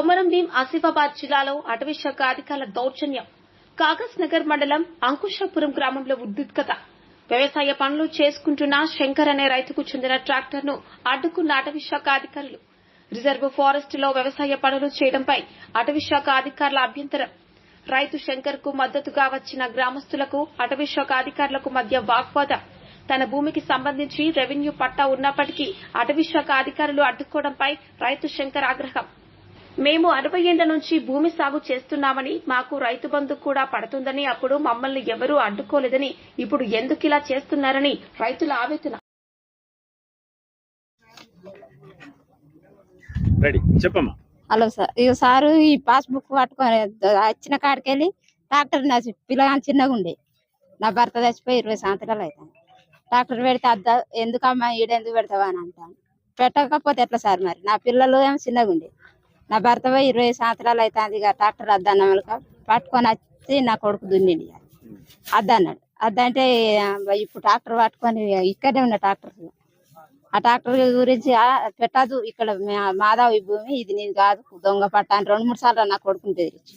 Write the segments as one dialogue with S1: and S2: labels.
S1: కొమరం భీం ఆసిఫాబాద్ జిల్లాలో అటవీ శాఖ అధికారుల దౌర్జన్యం. కాగస్ నగర్ మండలం అంకుశాపురం గ్రామంలో ఉద్రిక్తత వ్యవసాయ పనులు చేసుకుంటున్న శంకర్ అనే రైతుకు చెందిన ట్రాక్టర్ను అడ్డుకున్న అటవీశాఖ అధికారులు. రిజర్వ్ ఫారెస్ట్లో వ్యవసాయ పనులు చేయడంపై అటవీ శాఖ అధికారుల అభ్యంతరం. రైతు శంకర్కు మద్దతుగా వచ్చిన గ్రామస్తులకు అటవీశాఖ అధికారులకు మధ్య వాగ్వాదం. తన భూమికి సంబంధించి రెవెన్యూ పట్టా ఉన్నప్పటికీ అటవీ శాఖ అధికారులు అడ్డుకోవడంపై రైతు శంకర్ ఆగ్రహం. మేము అరవై ఏళ్ళ నుంచి భూమి సాగు చేస్తున్నామని మాకు రైతు బంధు కూడా పడుతుందని అప్పుడు మమ్మల్ని ఎవరూ అడ్డుకోలేదని ఇప్పుడు ఎందుకిలా చేస్తున్నారని రైతుల ఆవేదన.
S2: రెడీ. చెప్పమ్మా.
S3: Hello sir. ఇక సారు ఈ పాస్బుక్ పట్టుకొని వచ్చిన కాడికి వెళ్ళి డాక్టర్ నా పిల్లగాని చిన్నగా ఉండే. నా భర్త చచ్చిపోయి ఇరవై సంవత్సరాలు అవుతాను డాక్టర్ పెడితే అద్ద ఎందుకమ్మా ఈడెందుకు పెడతావా అని అంటాను పెట్టకపోతే ఎట్లా సార్ మరి? నా పిల్లలు ఏమో చిన్నగా ఉండే. నా భర్త పోయి ఇరవై సంవత్సరాలు అవుతుంది ఇక ట్రాక్టర్ అద్దన్నమాలక పట్టుకొని వచ్చి నా కొడుకు దున్నిండి అద్దన్నాడు. అద్దంటే ఇప్పుడు ట్రాక్టర్ పట్టుకొని ఇక్కడే ఉన్న ట్రాక్టర్. ఆ ట్రాక్టర్ గురించి పెట్టదు. ఇక్కడ మా- భూమి ఇది నీది కాదు. దొంగ పట్ట అని రెండు మూడు సార్లు నా కొడుకుని బెదిరించి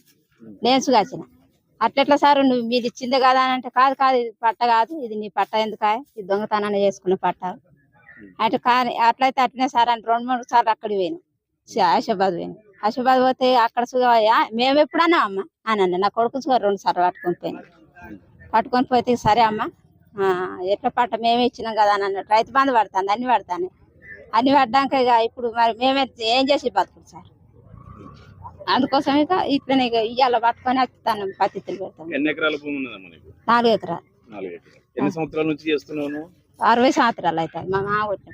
S3: నేను సుగాచిన అట్లెట్లా సార్ నువ్వు మీది ఇచ్చిందే కదా అని అంటే కాదు కాదు ఇది పట్ట కాదు. ఇది నీ పట్ట ఎందుకా ఇది దొంగతనాన్ని చేసుకున్న పట్ట. అంటే కానీ అట్లయితే అట్లనే సార్ అని రెండు మూడు సార్లు అక్కడికి పోయినా. ఆశాబాద్ పోయాను ఆశాబాద్ పోతే అక్కడ సుగా మేము ఎప్పుడన్నా అమ్మ అని అన్న నా కొడుకు సుగా రెండు సార్లు పట్టుకొని పోయాను పట్టుకొని పోతే సరే అమ్మ ఎట్లా పట్ట మేమే ఇచ్చినాం కదా అని అన్నట్టు. రైతు బంధు పడుతుంది అన్ని పడతాను అన్ని పడ్డాక ఇక ఇప్పుడు మరి మేమే ఏం చేసి బతుకుడు సార్? అందుకోసం ఇక ఇట్లనే ఇక ఇవాళ పట్టుకొని వస్తాను పత్తితులు పెడతాను
S2: ఎన్ని ఎకరాల భూమి ఉన్నదమ్మా నీకు?
S3: నాలుగు ఎకరాలు.
S2: ఎన్ని సంవత్సరాల నుంచి చేస్తున్నావు నువ్వు?
S3: అరవై సంవత్సరాలు అవుతాయి మా మామ కొట్టిన